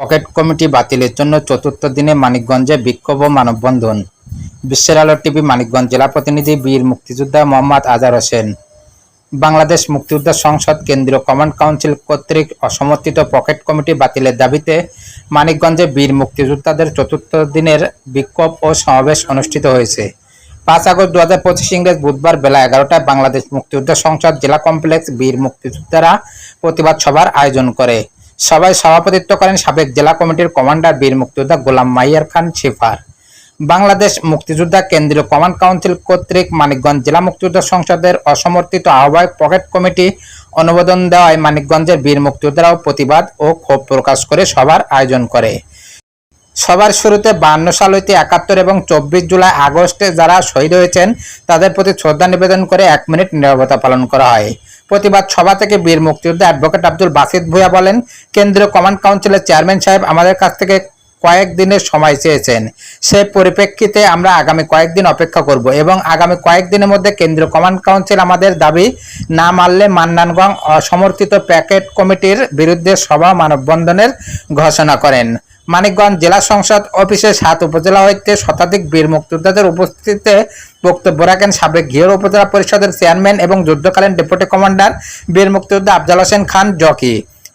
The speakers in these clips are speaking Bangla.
পকেট কমিটি বাতিলের জন্য চতুর্থ দিনে মানিকগঞ্জে বিক্ষোভ ও মানববন্ধন। বিশ্বের আলো টিভি মানিকগঞ্জ জেলা প্রতিনিধি বীর মুক্তিযোদ্ধা মোহাম্মদ আজার হোসেন। বাংলাদেশ মুক্তিযোদ্ধা সংসদ কেন্দ্রীয় কমান্ড কাউন্সিল কর্তৃক অসমর্থিত পকেট কমিটি বাতিলের দাবিতে মানিকগঞ্জে বীর মুক্তিযোদ্ধাদের চতুর্থ দিনের বিক্ষোভ ও সমাবেশ অনুষ্ঠিত হয়েছে। পাঁচ আগস্ট দু হাজার পঁচিশ ইংরেজ বুধবার বেলা এগারোটায় বাংলাদেশ মুক্তিযোদ্ধা সংসদ জেলা কমপ্লেক্স বীর মুক্তিযোদ্ধারা প্রতিবাদ সভার আয়োজন করে। সভায় সভাপতিত্ব করেন সাবেক জেলা কমিটির কমান্ডার বীর মুক্তিযোদ্ধা গোলাম মাইয়ার খান শিফার। বাংলাদেশ মুক্তিযোদ্ধা কেন্দ্রীয় কমান্ড কাউন্সিল কর্তৃক মানিকগঞ্জ জেলা মুক্তিযোদ্ধা সংসদের অসমর্থিত আহ্বায়ক পকেট কমিটি অনুমোদন দেওয়ায় মানিকগঞ্জের বীর মুক্তিযোদ্ধারাও প্রতিবাদ ও ক্ষোভ প্রকাশ করে সভার আয়োজন করে। সবার শুরুতে বান্ন সাল হইতে একাত্তর এবং চব্বিশ জুলাই আগস্টে যারা শহীদ হয়েছেন, তাদের প্রতি শ্রদ্ধা নিবেদন করে এক মিনিট নীরবতা পালন করা হয়। প্রতিবাদ সভা থেকে বীর মুক্তিযোদ্ধা অ্যাডভোকেট আব্দুল বাসিদ ভুয়া বলেন, কেন্দ্রীয় কমান্ড কাউন্সিলের চেয়ারম্যান সাহেব আমাদের কাছ থেকে কয়েক দিনের সময় চেয়েছেন। সে পরিপ্রেক্ষিতে আমরা আগামী কয়েকদিন অপেক্ষা করব এবং আগামী কয়েকদিনের মধ্যে কেন্দ্রীয় কমান্ড কাউন্সিল আমাদের দাবি না মানলে মান্নানগঞ্জ অসমর্থিত প্যাকেট কমিটির বিরুদ্ধে সভা মানববন্ধনের ঘোষণা করেন। মানিকগঞ্জ জেলা সংসদ অফিসে সাত উপজেলা হইতে শতাধিক বীর মুক্তিযোদ্ধাদের উপস্থিতিতে বক্তব্য রাখেন সাবেক ঘিওর উপজেলা পরিষদের চেয়ারম্যান এবং যুদ্ধকালীন ডেপুটি কমান্ডার বীর মুক্তিযোদ্ধা আফজাল হোসেন খান জকি।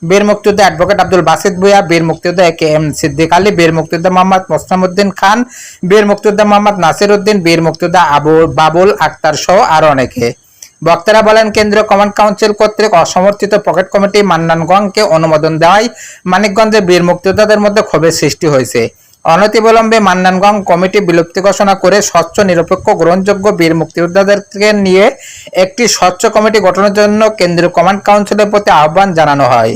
বীর মুক্তিযোদ্ধা অ্যাডভোকেট আব্দুল বাসিদ ভুইয়া, বীর মুক্তিযোদ্ধা কে এম সিদ্দিক আলী, বীর মুক্তিযোদ্ধা মোহাম্মদ মোস্তামুদ্দিন খান, বীর মুক্তিযোদ্ধা মোহাম্মদ নাসির উদ্দিন বীর মুক্তিযোদ্ধা আবু বাবুল আক্তার সহ আরও অনেকে। বক্তারা বলেন, কেন্দ্রীয় কমান্ড কাউন্সিল কর্তৃক অসমর্থিত পকেট কমিটি মান্নানগঞ্জকে অনুমোদন দেওয়ায় মানিকগঞ্জে বীর মুক্তিযোদ্ধাদের মধ্যে ক্ষোভের সৃষ্টি হয়েছে। অনতিবিলম্বে মান্নানগঞ্জ কমিটি বিলুপ্তি ঘোষণা করে স্বচ্ছ, নিরপেক্ষ, গ্রহণযোগ্য বীর মুক্তিযোদ্ধাদেরকে নিয়ে একটি স্বচ্ছ কমিটি গঠনের জন্য কেন্দ্রীয় কমান্ড কাউন্সিলের প্রতি আহ্বান জানানো হয়।